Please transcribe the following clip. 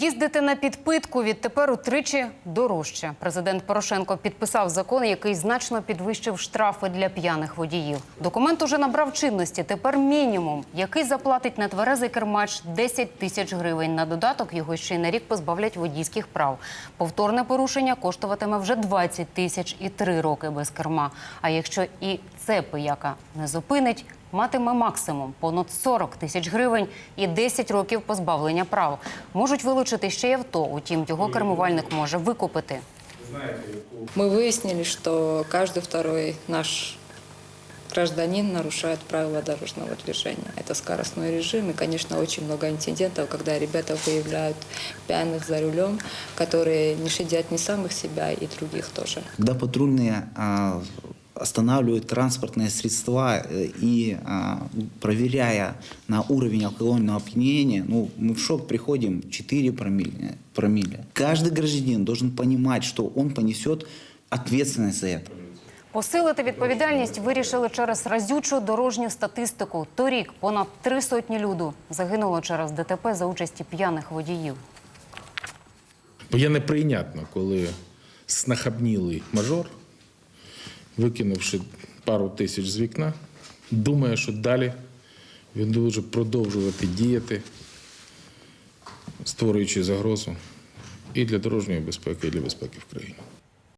Їздити на підпитку відтепер утричі дорожче. Президент Порошенко підписав закон, який значно підвищив штрафи для п'яних водіїв. Документ уже набрав чинності. Тепер мінімум, який заплатить нетверезий кермач 10 тисяч гривень. На додаток його ще й на рік позбавлять водійських прав. Повторне порушення коштуватиме вже 20 тисяч і 3 роки без керма. А якщо і це пияка не зупинить, матиме максимум понад 40 тисяч гривень і 10 років позбавлення прав. Можуть вилучити ще й авто, утім його кермувальник може викупити. Мы выяснили, что каждый второй наш гражданин нарушает правила дорожного движения. Это скоростной режим и, конечно, очень много инцидентов, когда ребята выявляют пьяных за рулем, которые не щадят ни самих себя и других тоже. Когда патрульные а, останавливают транспортные средства э, и а, проверяя на уровень алкогольного опьянения, ну, мы в шок приходим 4 промилле, промилле. Каждый гражданин должен понимать, что он понесет ответственность за это. Посилити відповідальність вирішили через разючу дорожню статистику. Торік понад три сотні люду загинуло через ДТП за участі п'яних водіїв. Бо є неприйнятно, коли снахабнілий мажор, викинувши пару тисяч з вікна, думає, що далі він буде продовжувати діяти, створюючи загрозу і для дорожньої безпеки, і для безпеки в країні.